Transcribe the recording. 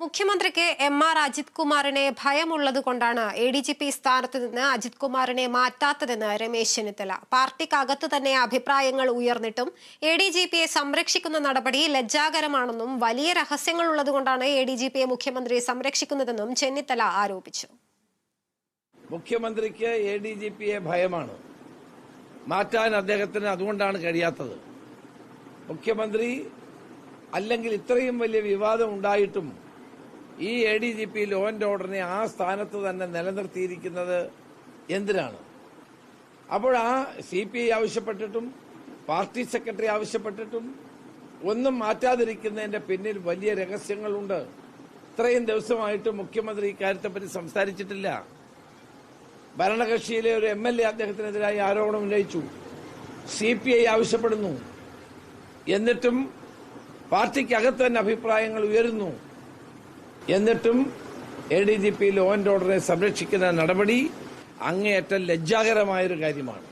മുഖ്യമന്ത്രിക്ക് M R Ajith കുമാറിനെ ഭയമുള്ളത് കൊണ്ടാണ് എ ഡി ജി പി സ്ഥാനത്ത് നിന്ന് അജിത് കുമാറിനെ മാറ്റാത്തതെന്ന് രമേശ് ചെന്നിത്തല. പാർട്ടിക്കകത്ത് തന്നെ അഭിപ്രായങ്ങൾ ഉയർന്നിട്ടും എ ഡി ജി പിയെ സംരക്ഷിക്കുന്ന നടപടി ലജ്ജാകരമാണെന്നും വലിയ രഹസ്യങ്ങൾ ഉള്ളതുകൊണ്ടാണ് എ ഡി ജി പിയെ മുഖ്യമന്ത്രി സംരക്ഷിക്കുന്നതെന്നും ചെന്നിത്തല ആരോപിച്ചു. മുഖ്യമന്ത്രിക്ക് എ ഡി ജി പിയെ ഭയമാണ്. മാറ്റാൻ അദ്ദേഹത്തിന് അതുകൊണ്ടാണ് കഴിയാത്തത്. മുഖ്യമന്ത്രി അല്ലെങ്കിൽ ഇത്രയും വലിയ വിവാദം ഉണ്ടായിട്ടും ഈ A D G P law and ഓർഡറിനെ ആ സ്ഥാനത്ത് തന്നെ നിലനിർത്തിയിരിക്കുന്നത് എന്തിനാണ്? അപ്പോൾ ആ സി പി ഐ ആവശ്യപ്പെട്ടിട്ടും പാർട്ടി സെക്രട്ടറി ആവശ്യപ്പെട്ടിട്ടും ഒന്നും മാറ്റാതിരിക്കുന്നതിന്റെ പിന്നിൽ വലിയ രഹസ്യങ്ങളുണ്ട്. ഇത്രയും ദിവസമായിട്ട് മുഖ്യമന്ത്രി ഇക്കാര്യത്തെപ്പറ്റി സംസാരിച്ചിട്ടില്ല. ഭരണകക്ഷിയിലെ ഒരു എം എൽ എ അദ്ദേഹത്തിനെതിരായി ആരോപണം ഉന്നയിച്ചു. സി പി ഐ ആവശ്യപ്പെടുന്നു. എന്നിട്ടും പാർട്ടിക്കകത്ത് തന്നെ അഭിപ്രായങ്ങൾ ഉയരുന്നു. എന്നിട്ടും A D G P law and ഓർഡറെ സംരക്ഷിക്കുന്ന നടപടി അങ്ങേയറ്റം ലജ്ജാകരമായൊരു കാര്യമാണ്.